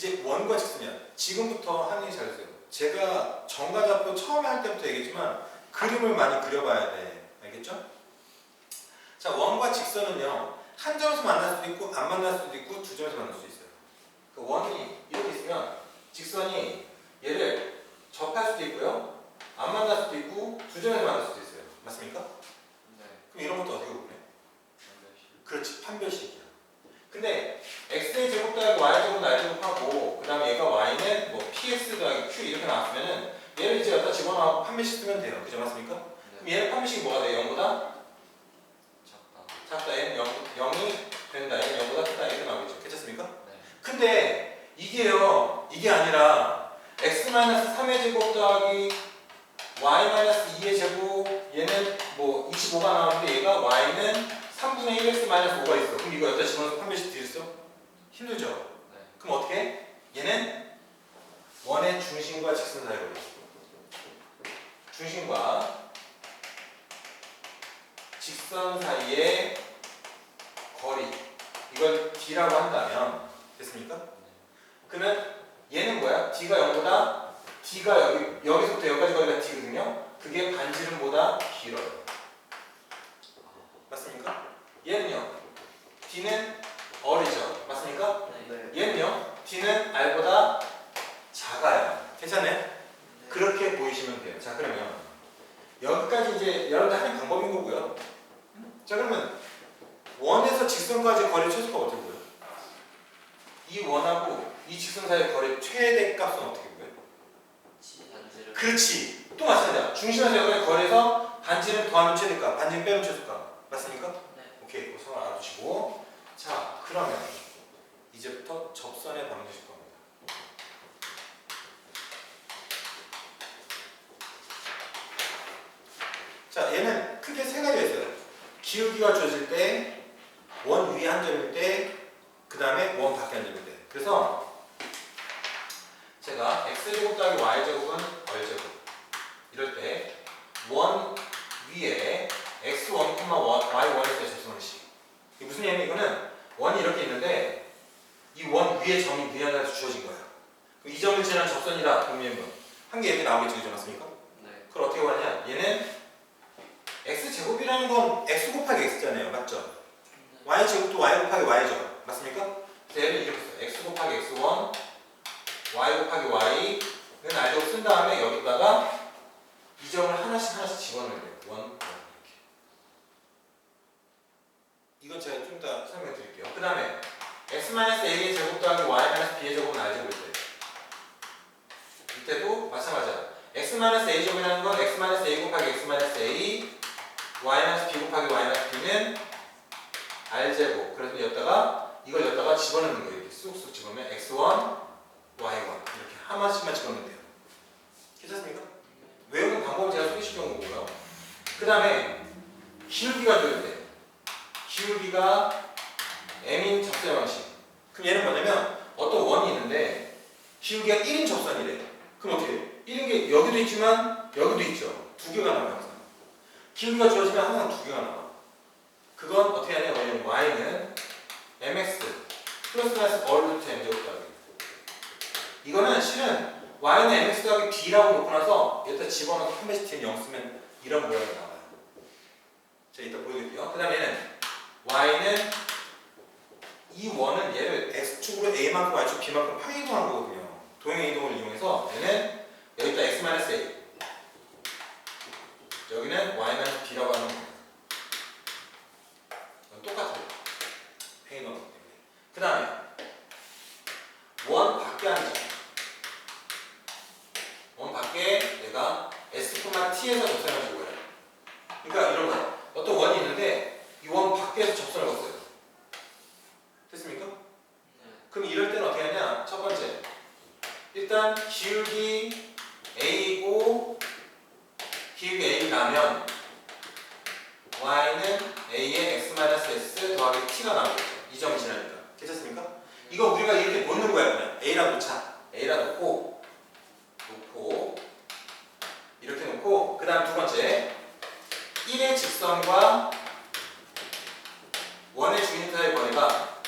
이제 원과 직선이야. 지금부터 얘기 잘해주세요. 제가 정가 잡고 처음에 할 때부터 얘기했지만 그림을 많이 그려봐야 돼. 알겠죠? 자, 원과 직선은요. 한 점에서 만날 수도 있고 안 만날 수도 있고 두 점에서 만날 수도 있어요. 그 원이 이렇게 있으면 직선이 얘를 접할 수도 있고요. 안 만날 수도 있고 두 점에서 만날 수도 있어요. 맞습니까? 네. 그럼 이런 것도 어떻게 보면 반드시. 그렇지 판별식이야. 근데 x의 제곱 더하기 y 제곱 날 제곱하고 그다음에 얘가 y는 뭐 px 더하기 q 이렇게 나왔으면은 얘를 이제 여기다 집어넣고 판별식 쓰면 돼요. 그죠 맞습니까? 그럼 네. 얘는 판별식이 뭐가 돼? 0보다 작다. 작다. 얘는 0, 0이 된다. 얘는 0보다 크다. 이렇게 나오겠죠. 괜찮습니까? 네. 근데 이게요. 이게 아니라 x-3의 제곱 더하기 y-2의 제곱 얘는 뭐 25가 나오는데 얘가 y는 3분의 1x-5가 있어. 그럼 이거 여기다 집어넣어서 판별식 드렸어? 힘들죠? 네. 그럼 어떻게? 해? 얘는 원의 중심과 직선 사이로 중심과 직선 사이의 거리 이걸 d라고 한다면 됐습니까? 그러면 얘는 뭐야? d가 0보다 d가 여기 여기서부터 여기까지 거리가 d거든요. 그게 반지름보다 길어요. 맞습니까? 얘는요. d는 어리죠. 맞습니까? 네. 얘는요. d는 r보다 작아요. 괜찮아요? 네. 그렇게 자 그러면 여기까지 이제 여러분들 하는 방법인 거고요. 자 그러면 원에서 직선까지 거리 최소가 어떻게 보여요? 이 원하고 이 직선 사이의 거리 최대 값은 어떻게 보여요? 그렇지. 또 마찬가지야. 중심에서 여기까지 거리에서 반지름 더하면 최대값, 반지름 빼면 최소값. 맞습니까? 네. 오케이. 그 성을 알아두시고. 자 그러면 이제부터 접선의 방정식 겁니다. 자, 얘는 크게 세 가지가 있어요. 기울기가 주어질 때, 원 위에 한 점일 때, 그 다음에 원 밖에 한 점일 때. 그래서 제가 x제곱 더하기 y제곱은 r제곱 이럴 때 원 위에 x1, y1에서 접선식 이게 무슨 얘기냐면 이거는 원이 이렇게 있는데 이 원 위에 점이 위에 하나 주어진 거예요. 이 점을 지난 접선이다. 그러면 한개 이렇게 나오겠죠. 그죠? 맞습니까? 네. 그걸 어떻게 구하냐? 얘는 x 제곱이라는 건 x 곱하기 x잖아요, 맞죠? y 제곱도 y 곱하기 y죠, 맞습니까? 그래서 얘를 이렇게 써요. x 곱하기 x1, y 곱하기 y는 알제곱 쓴 다음에 여기다가 이 점을 하나씩 하나씩 집어넣어야 돼요. 원, 원 이렇게. 이건 제가 좀 이따 설명해 드릴게요. 그 다음에 x-a의 제곱 더하기 y-b의 제곱은 알제곱일 때 이때도 마찬가지야. x-a 제곱이라는 건 x-a 곱하기 x-a y-b 곱하기 y-b는 r제곱. 그래서 여기다가 이걸 여기다가 집어넣는 거예요. 이렇게 쑥쑥 집어넣으면 x1, y1 이렇게 하나씩만 집어넣으면 돼요. 괜찮습니까? 외우는 방법을 제가 소개시켜 온 거고요. 그 다음에 기울기가 되는데 기울기가 m인 접선 방식. 그럼 얘는 뭐냐면 어떤 원이 있는데 기울기가 1인 접선이래 그럼 어떻게 해? 1인 게 여기도 있지만 여기도 있죠. 두 개가 나와요 기울기가 주어지면 항상 두 개가 나와. 그건 어떻게 하냐 왜냐면 y는 mx 플러스 마이너스 얼 루트 m 제곱 더하기. 이거는 실은 y는 mx 더하기 b라고 놓고 나서 여기다 집어넣어서 한 배씩 뒤에 0 쓰면 이런 모양이 나와요. 자 이따 보여드릴게요. 그 다음에 얘는 y는 이 원은 얘를 x축으로 a만큼 y축 b만큼 평이동한 거거든요. 동행 이동을 이용해서 얘는 여기다 x-a 여기는 y-b라고 하는 거예요 똑같아요 평이동하기 때문에 그 다음에 원 밖에 한 점. 원 밖에 내가 S, T에서 접선을 주고 해요. 그러니까 이런 거. 어떤 원이 있는데 이 원 밖에서 접선을 걸었어요. 됐습니까? 네. 그럼 이럴 때는 어떻게 하냐? 첫 번째. 일단 기울기 A고 기울기 A 라면 Y는 A의 X-S 더하기 T가 나오겠죠. 이 점을 지나니까. 괜찮습니까? 이거 우리가 이렇게 놓는 거야 그냥 A라 놓자 A라 놓고 놓고 이렇게 놓고 그 다음 두 번째 1의 직선과 원의 주인 사이의 거리가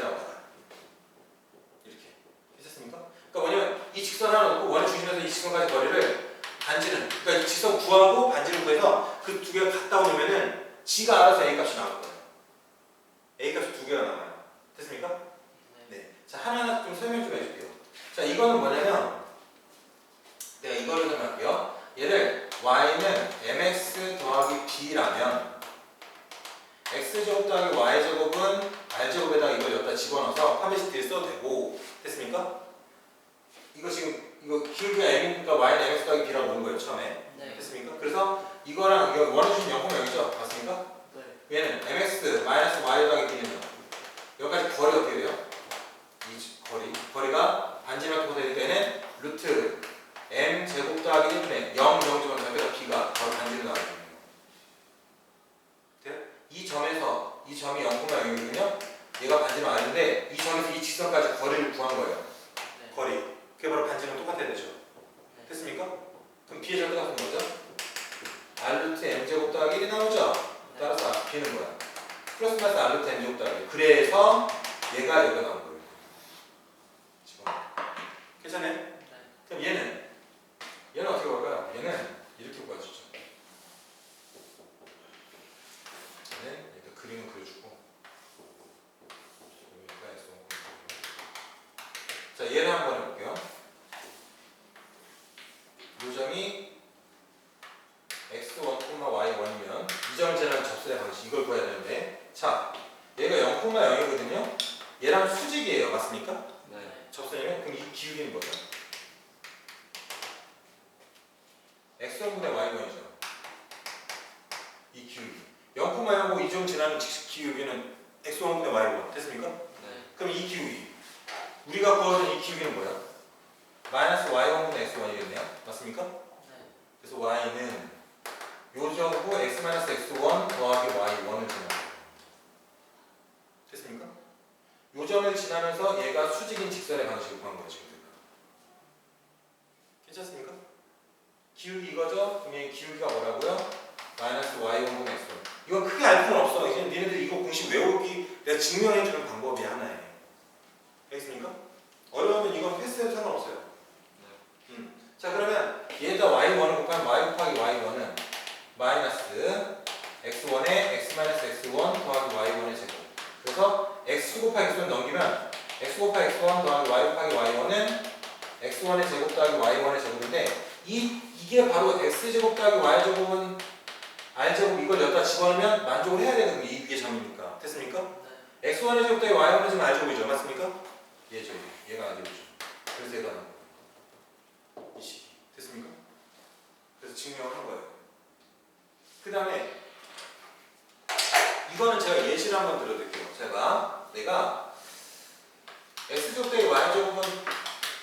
나오잖아. 이렇게. 괜찮습니까? 그러니까 뭐냐면 이 직선 하나 놓고 원의 직선까지 거리를 반지는 그러니까 이 직선 구하고 반지를 구해서 그 두 개가 같다 오면은 지가 알아서 A 값이 나올 거예요. A 값이 두 개가 나와요. 됐습니까? 네. 네. 자, 하나하나 좀 설명 좀 해줄게요. 자, 이거는 뭐냐면, 내가 이거를 설명할게요. 얘를 y는 mx 더하기 b라면, x제곱 더하기 y제곱은 r제곱에다가 이걸 여기다 집어넣어서 파메시티에 써도 되고, 됐습니까? 이거 지금, 이거 기울기가 m이니까 y는 mx 더하기 b라고 보는 거예요, 처음에. 네. 됐습니까? 그래서 이거랑 이거 원해주신 0,0이죠? 맞습니까? 네. 얘는 mx 마이너스 y 더하기 b는 여기까지 거리 어떻게 돼요? 이 지- 거리 거리가 반지만큼 되니까 얘는 루트 m 제곱 더하기 1분의 0 0점은 절대가 b가 바로 반지로 나와요. 돼요? 이 점에서 이 점이 0,0이거든요. 얘가 반지는 아닌데 이 점에서 이 직선까지 거리를 구한 거예요. 네. 거리. 그게 바로 반지랑 똑같아야 되죠. 네. 됐습니까? 그럼 b의 절대가 무슨 거죠? r 루트 m 제곱 더하기 1이 나오죠. 따라서 아, b는 거야. 플러스 마이너스 r 루트 m 제곱 더하기. 그래서 얘가 여기가 나온 거예요. 지금. 괜찮아요? 네. 그럼 얘는 얘는 어떻게 볼까요? 얘는 이렇게 보여주죠. 얘는 일단 그림을 그려주고 자 얘를 한번 해볼게요. 요점이 x1, y1이면 이 점을 재는 접수의 방식 이걸 구해야 되는데 자 얘가 0,0이거든요. 얘랑 수직이에요. 맞습니까? 네. 접선이면 그럼 이 기울기는 뭐죠? x1분의 y1이죠. 이 기울기. 0,0하고 이점 지나는 직- 기울기는 x1분의 y1 됐습니까? 네. 그럼 이 기울기. 우리가 구하던 이 기울기는 뭐야? 마이너스 y1분의 x1이겠네요. 맞습니까? 네. 그래서 y는 요점구 x 마이너스 x1 더하기 y1을 지나요. 됐습니까? 요점을 지나면서 얘가 수직인 직선의 방식을 구한 거예요 지금. 괜찮습니까? 기울기 이거죠? 얘 기울기가 뭐라고요? 마이너스 y1분 x1. 이건 크게 알 필요는 없어. 이제 니네들 이거 공식 외우기 내가 증명해주는 방법이 하나예요. 알겠습니까? 어려우면 이건 패스해도 상관없어요. 음. 자 그러면 얘에다 y1을 곱하면 y 곱하기 y1은 마이너스 x1에 x 마이너스 x1 더하기 y1의 제곱. 그래서 x 곱하기 x1 넘기면 x 곱하기 x1 더하기 y 곱하기 y1은 x1의 제곱 더하기 y1의 제곱인데 이 이게 바로 x 제곱 더하기 y 제곱은 r 제곱 이걸 여기다 집어넣으면 만족을 해야 되거든요. 이 위의 점이니까. 됐습니까? 네. x1의 제곱 더하기 y1의 제곱은 r 제곱이죠. 맞습니까? 얘죠. 얘. 얘가 r 제곱이죠. 그래서 얘가 나온 거예요. 이 식이. 됐습니까? 그래서 증명을 한 거예요. 그 다음에 이거는 제가 예시를 한번 들어드릴게요. 제가 내가 x제곱 더하기 y제곱은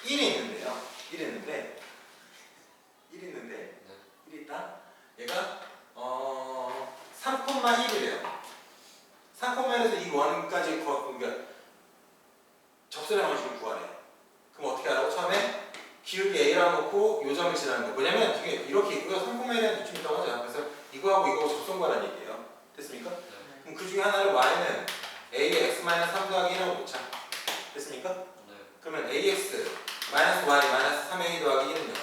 1이 있는데요. 1 이 있는데 1이 있는데 1이 있다. 얘가 어 3,1이래요. 3,1에서 이 원까지 거, 그러니까 접선의 방식을 구하래. 그럼 어떻게 하라고? 처음에 기울기 A라고 놓고 요점을 지나는 거. 뭐냐면 이게 이렇게 있고요. 3,1에는 이쯤 있다고 하죠. 그래서 이거하고 이거하고 접선과라는 얘기예요. 됐습니까? 그럼 그 중에 하나를 y는 a의 x-3 더하기 1하고 놓자. 됐습니까? 네. 그러면 ax 마이너스 y 마이너스 3a 더하기 1은요.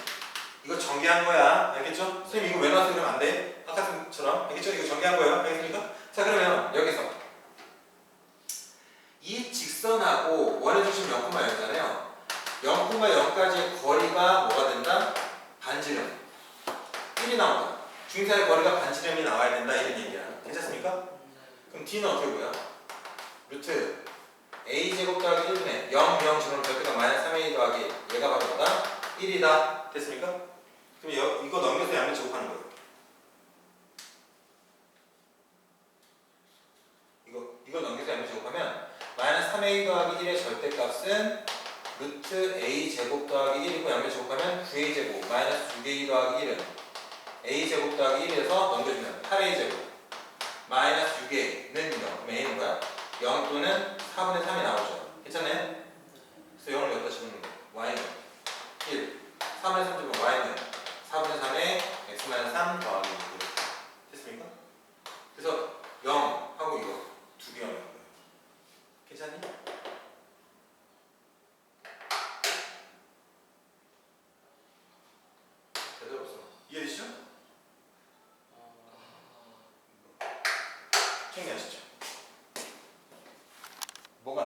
이거 전개한 거야. 알겠죠? 선생님 이거 왜 나왔어 그러면 안 돼. 아까 처럼. 알겠죠? 이거 전개한 거예요. 알겠습니까? 자 그러면 여기서 이 직선하고 원의 중심 0,0잖아요. 0,0까지의 거리가 뭐가 된다? 반지름. 1이 나온다. 중사의 거리가 반지름이 나와야 된다. 이런 얘기야. 괜찮습니까? 그럼 D는 어떻게 보여? 루트 A 제곱 더하기 1분의 0, 0 지금 절대가 마이너스 3A 더하기 얘가 바로 뭐다? 1이다. 됐습니까? 그럼 여, 이거 넘겨서 양면 제곱하는 거예요. 이거 이거 넘겨서 양면 제곱하면 마이너스 3A 더하기 1의 절대값은 루트 A 제곱 더하기 1이고 양면 제곱하면 9A 제곱 마이너스 6A 더하기 1은 A 제곱 더하기 1에서 넘겨주면 8A 제곱 마이너스 6A는 0. 그럼 A는 뭐야? 0 또는 4분의 3이 나오죠. 괜찮나요? 그래서 0을 여기다 거예요. Y는 1. 3분의 3 집으면 Y는 4분의 3에 X 마이너스 3 더하기